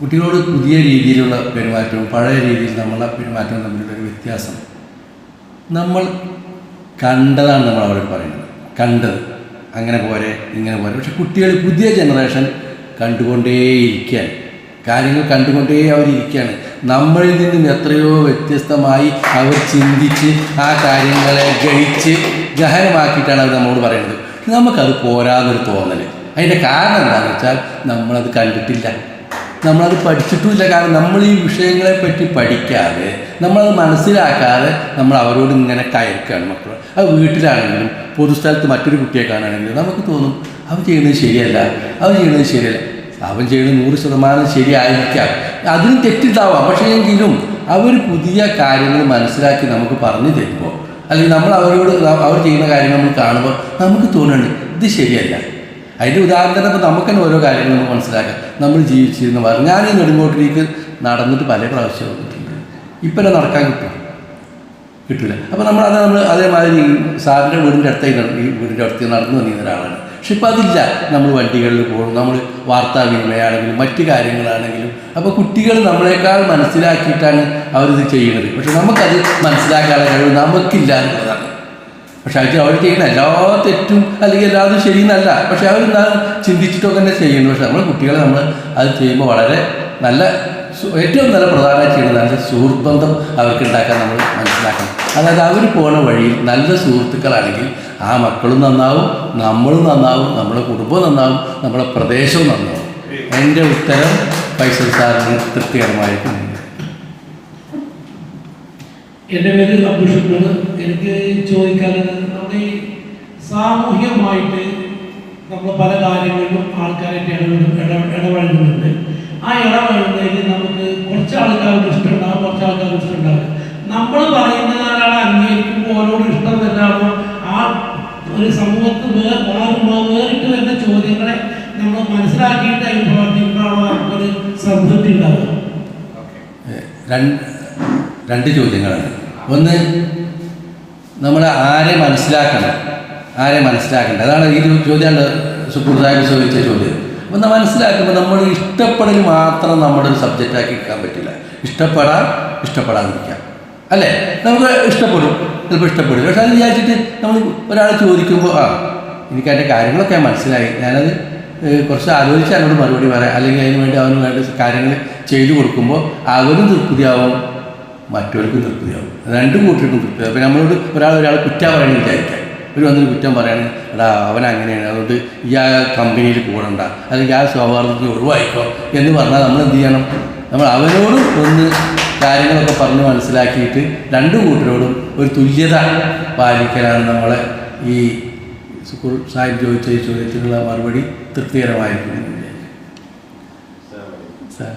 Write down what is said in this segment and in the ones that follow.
കുട്ടികളോട് പുതിയ രീതിയിലുള്ള പെരുമാറ്റവും പഴയ രീതിയിൽ നമ്മളെ പെരുമാറ്റവും തമ്മിലുള്ള ഒരു വ്യത്യാസം. നമ്മൾ കണ്ടതാണ് നമ്മൾ അവരെ പറയുന്നത്. കണ്ടത്. അങ്ങനെ പോരെ ഇങ്ങനെ പോരെ. പക്ഷെ കുട്ടികൾ പുതിയ ജനറേഷൻ കണ്ടുകൊണ്ടേയിരിക്കുകയാണ്. കാര്യങ്ങൾ കണ്ടുകൊണ്ടേ അവരിയ്ക്കുകയാണ് നമ്മളിൽ നിന്നും എത്രയോ വ്യത്യസ്തമായി അവർ ചിന്തിച്ച് ആ കാര്യങ്ങളെ ഗഹിച്ച് ഗഹനമാക്കിയിട്ടാണ് അവർ നമ്മളോട് പറയുന്നത്. നമുക്കത് പോരാന്നൊരു തോന്നൽ അതിന്റെ കാരണം എന്താണെന്ന് വെച്ചാൽ നമ്മളത് കണ്ടിട്ടില്ല. നമ്മളത് പഠിച്ചിട്ടുമില്ല. കാരണം നമ്മൾ ഈ വിഷയങ്ങളെ പറ്റി പഠിക്കാതെ നമ്മളത് മനസ്സിലാക്കാതെ നമ്മൾ അവരോട് ഇങ്ങനെ കയർക്കുകയാണ് മക്കൾ അത് വീട്ടിലാണെങ്കിലും പൊതുസ്ഥലത്ത് മറ്റൊരു കുട്ടിയെ കാണുകയാണെങ്കിലും നമുക്ക് തോന്നും അവൻ ചെയ്യുന്നത് ശരിയല്ല അവൻ ചെയ്യുന്നത് ശരിയല്ല. അവൻ ചെയ്യുന്നത് നൂറ് ശതമാനം ശരിയായിരിക്കാം. അതിനും തെറ്റിದ್ದಾവാം പക്ഷേ എങ്കിലും അവർ പുതിയ കാര്യങ്ങൾ മനസ്സിലാക്കി നമുക്ക് പറഞ്ഞു തരുമ്പോൾ അല്ലെങ്കിൽ നമ്മൾ അവരോട് അവർ ചെയ്യുന്ന കാര്യങ്ങൾ നമ്മൾ കാണുമ്പോൾ നമുക്ക് തോന്നുന്നുണ്ട് ഇത് ശരിയല്ല. അതിന്റെ ഉദാഹരണത്തിന് ഇപ്പോൾ നമുക്ക് തന്നെ ഓരോ കാര്യങ്ങൾ നമുക്ക് മനസ്സിലാക്കാം. നമ്മൾ ജീവിച്ചിരുന്ന വേറെ ഞാൻ ഈ നെടുങ്കോട്ടിലേക്ക് നടന്നിട്ട് പല പ്രാവശ്യം വന്നിട്ടുണ്ട്. ഇപ്പം എന്നെ നടക്കാൻ കിട്ടും. കിട്ടില്ല അപ്പോൾ നമ്മൾ അത് നമ്മൾ അതേമാതിരി സാറിന്റെ വീടിന്റെ അടുത്തേക്ക് ഈ വീടിന്റെ അടുത്ത് നടന്നു വന്നിരുന്ന ഒരാളാണ്. പക്ഷെ ഇപ്പം അതില്ല. നമ്മൾ വണ്ടികളിൽ പോകും. നമ്മൾ വാർത്താവിനിമയമാണെങ്കിലും മറ്റ് കാര്യങ്ങളാണെങ്കിലും. അപ്പോൾ കുട്ടികൾ നമ്മളെക്കാൾ മനസ്സിലാക്കിയിട്ടാണ് അവരിത് ചെയ്യുന്നത്. പക്ഷെ നമുക്കത് മനസ്സിലാക്കാനുള്ള കഴിവ് നമുക്കില്ല എന്നുള്ളതാണ്. പക്ഷെ അത് അവർ ചെയ്യുന്ന എല്ലാ തെറ്റും അല്ലെങ്കിൽ എല്ലാതും ശരിയെന്നല്ല. പക്ഷെ അവർ ചിന്തിച്ചിട്ടൊക്കെ തന്നെ ചെയ്യുന്നു. പക്ഷെ നമ്മൾ കുട്ടികളെ നമ്മൾ അത് ചെയ്യുമ്പോൾ വളരെ നല്ല ഏറ്റവും നല്ല പ്രധാനമായി ചെയ്യുന്നത് നല്ല സുഹൃത്ബന്ധം അവർക്ക് ഉണ്ടാക്കാൻ നമ്മൾ മനസ്സിലാക്കണം. അതായത് അവർ പോണ വഴിയിൽ നല്ല സുഹൃത്തുക്കളാണെങ്കിൽ ആ മക്കളും നന്നാവും നമ്മളും നന്നാവും നമ്മുടെ കുടുംബവും നന്നാവും നമ്മുടെ പ്രദേശവും നന്നാവും. എന്റെ ഉത്തരം ഫൈസൽ സാറിന് തൃപ്തികരമായിട്ടുണ്ട് എന്റെ പേര് അബ്ദുൽ ഷുക്കൂർ എനിക്ക് ചോദിക്കാനുള്ളത് നമ്മുടെ ഈ സാമൂഹികമായിട്ട് നമ്മൾ പല കാര്യങ്ങളിലും ആൾക്കാരായിട്ട് ഇടപഴകുന്നുണ്ട്. ആ ഇടപഴകുന്നതിൽ നമുക്ക് കുറച്ച് ആൾക്കാർക്ക് ഇഷ്ടമുണ്ടാകും കുറച്ച് ആൾക്കാർക്ക് ഇഷ്ടമുണ്ടാകും നമ്മൾ പറയുന്ന ഒരാളെ അംഗീകരിക്കുമ്പോൾ ഓരോട് ഇഷ്ടം തന്നെയാകും ആ ഒരു സമൂഹത്ത് മാറുമ്പോൾ വേറിട്ട് വരുന്ന ചോദ്യങ്ങളെ നമ്മൾ മനസ്സിലാക്കിയിട്ട് അതിന് പ്രവർത്തിക്കുമ്പോഴാണ് നമുക്കൊരു സംതൃപ്തി ഉണ്ടാകുക രണ്ട് ചോദ്യങ്ങളാണ്. ഒന്ന് നമ്മൾ ആരെ മനസ്സിലാക്കണം ആരെ മനസ്സിലാക്കേണ്ടത് അതാണ് ഈ ചോദ്യമാണ് സാഹിബ് ചോദിച്ച ചോദ്യം. അപ്പം നമ്മൾ മനസ്സിലാക്കുമ്പോൾ നമ്മൾ ഇഷ്ടപ്പെടൽ മാത്രം നമ്മുടെ ഒരു സബ്ജക്റ്റാക്കി എടുക്കാൻ പറ്റില്ല. ഇഷ്ടപ്പെടാൻ ഇഷ്ടപ്പെടാതിരിക്കാം. അല്ലേ? നമുക്ക് ഇഷ്ടപ്പെടും. ചിലപ്പോൾ ഇഷ്ടപ്പെടും. പക്ഷെ അത് വിചാരിച്ചിട്ട് നമ്മൾ ഒരാൾ ചോദിക്കുമ്പോൾ ആ എനിക്ക് അതിന്റെ കാര്യങ്ങളൊക്കെ മനസ്സിലായി. ഞാനത് കുറച്ച് ആലോചിച്ച് അതിനോട് മറുപടി പറയാം. അല്ലെങ്കിൽ അതിന് വേണ്ടി അവന് വേണ്ട കാര്യങ്ങൾ ചെയ്തു കൊടുക്കുമ്പോൾ അവരും തൃപ്തിയാവും. മറ്റവർക്കും തൃപ്തിയാവും. രണ്ട് കൂട്ടിയിട്ടും തൃപ്തിയാവും. അപ്പോൾ നമ്മളോട് ഒരാൾ ഒരാൾ കുറ്റം പറയണമെന്ന് വിചാരിക്കാം. ഒരു വന്നൊരു കുറ്റം പറയണേ എടാ അവൻ അങ്ങനെയാണ്. അതുകൊണ്ട് ഈ ആ കമ്പനിയിൽ കൂടണ്ട അല്ലെങ്കിൽ ആ സൗഹാർദ്ദത്തിൽ ഒഴിവായിക്കോ. എന്ന് പറഞ്ഞാൽ നമ്മൾ എന്ത് ചെയ്യണം? നമ്മൾ അവനോട് ഒന്ന് കാര്യങ്ങളൊക്കെ പറഞ്ഞ് മനസ്സിലാക്കിയിട്ട് രണ്ട് കൂട്ടരോടും ഒരു തുല്യത പാലിക്കലാണ് നമ്മളെ ഈ സാഹിബ് ചോദിച്ച ഈ ചോദ്യത്തിനുള്ള മറുപടി തൃപ്തികരമായിരിക്കും സാർ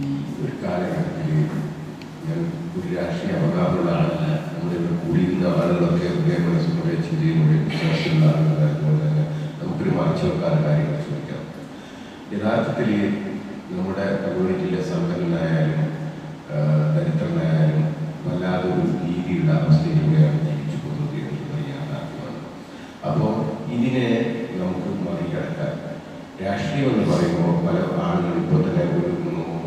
ഈ ഒരു കാലഘട്ടത്തിൽ ഞാൻ ഒരു രാഷ്ട്രീയ അവകാശമുള്ള ആളല്ല നമ്മുടെ ഇവിടെ കൂടിയിരുന്ന ആളുകളൊക്കെ ഒരേ മനസ്സിലൂടെ ചിന്തയിലൂടെ വിശ്വാസമുള്ള ആളുകളായതുകൊണ്ട് തന്നെ നമുക്കൊരു മറച്ചു വെക്കാതെ കാര്യങ്ങൾ ചോദിക്കാം യഥാർത്ഥത്തിൽ നമ്മുടെ കമ്മ്യൂണിറ്റിയിലെ സമ്പന്നനായാലും ദരിദ്രനായാലും വല്ലാതൊരു ഒരു രീതിയിലുള്ള അവസ്ഥയിലൂടെയാണ് ജീവിച്ചു പോകുന്നത് എന്നുള്ളത് യാഥാർത്ഥ്യമാണ് അപ്പോൾ ഇതിനെ നമുക്ക് മറികടക്കാൻ രാഷ്ട്രീയം എന്ന് പറയുമ്പോൾ പല ആളുകൾ ഇപ്പോൾ തന്നെ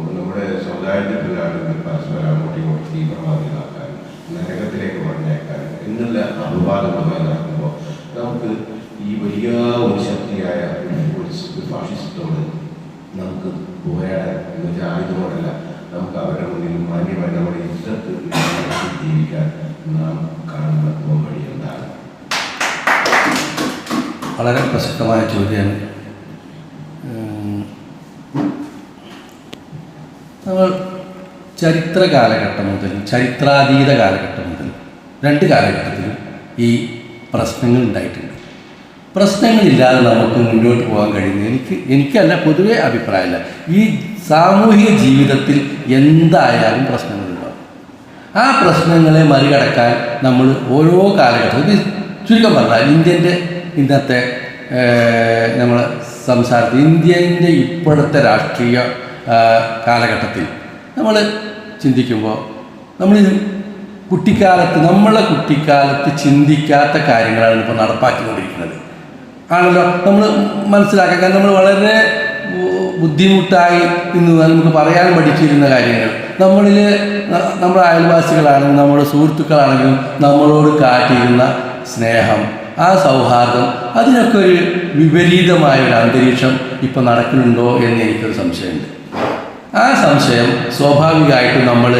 നമ്മുടെ സമുദായത്തിലുള്ള പരസ്പരം ഇങ്ങോട്ടും തീവ്രവാദികളാക്കാൻ നരകത്തിലേക്ക് പറഞ്ഞേക്കാൻ എന്നുള്ള അപവാദങ്ങളുമായി നടക്കുമ്പോൾ നമുക്ക് ഈ വലിയ ഒരു ശക്തിയായ ഫാഷിസത്തോട് നമുക്ക് പോരാടാൻ എന്ന് വെച്ചാൽ ആയുധമോടല്ല നമുക്ക് അവരുടെ മുന്നിൽ മാന്യമായി നമ്മുടെ ഇഷ്ടത്ത് ജീവിക്കാൻ നാം കാണുന്ന വഴി എന്താണ്? വളരെ പ്രസക്തമായ ചോദ്യം. നമ്മൾ ചരിത്ര കാലഘട്ടം മുതൽ ചരിത്രാതീത കാലഘട്ടം മുതൽ രണ്ട് കാലഘട്ടത്തിലും ഈ പ്രശ്നങ്ങൾ ഉണ്ടായിട്ടുണ്ട്. പ്രശ്നങ്ങളില്ലാതെ നമുക്ക് മുന്നോട്ട് പോകാൻ കഴിയുന്നത് എനിക്ക് എനിക്കല്ല പൊതുവേ അഭിപ്രായമില്ല. ഈ സാമൂഹിക ജീവിതത്തിൽ എന്തായാലും പ്രശ്നങ്ങളുണ്ടാവും ആ പ്രശ്നങ്ങളെ മറികടക്കാൻ നമ്മൾ ഓരോ കാലഘട്ടത്തിൽ ചുരുക്കം പറഞ്ഞാൽ ഇന്ത്യന്റെ ഇന്നത്തെ നമ്മൾ സംസാരത്തിൽ ഇന്ത്യന്റെ ഇപ്പോഴത്തെ രാഷ്ട്രീയ കാലഘട്ടത്തിൽ നമ്മൾ ചിന്തിക്കുമ്പോൾ നമ്മൾ കുട്ടിക്കാലത്ത് നമ്മളെ കുട്ടിക്കാലത്ത് ചിന്തിക്കാത്ത കാര്യങ്ങളാണ് ഇപ്പോൾ നടപ്പാക്കിക്കൊണ്ടിരിക്കുന്നത്. ആണല്ലോ? നമ്മൾ മനസ്സിലാക്കാൻ കാരണം നമ്മൾ വളരെ ബുദ്ധിമുട്ടായി ഇന്ന് നമുക്ക് പറയാൻ പഠിച്ചിരുന്ന കാര്യങ്ങൾ. നമ്മളിൽ നമ്മുടെ അയൽവാസികളാണെങ്കിലും നമ്മുടെ സുഹൃത്തുക്കളാണെങ്കിലും നമ്മളോട് കാട്ടിയിരുന്ന സ്നേഹം ആ സൗഹാർദ്ദം അതിനൊക്കെ ഒരു വിപരീതമായ ഒരു അന്തരീക്ഷം ഇപ്പം നടക്കുന്നുണ്ടോ എന്ന് എനിക്കൊരു സംശയമുണ്ട്. ആ സംശയം സ്വാഭാവികമായിട്ടും നമ്മൾ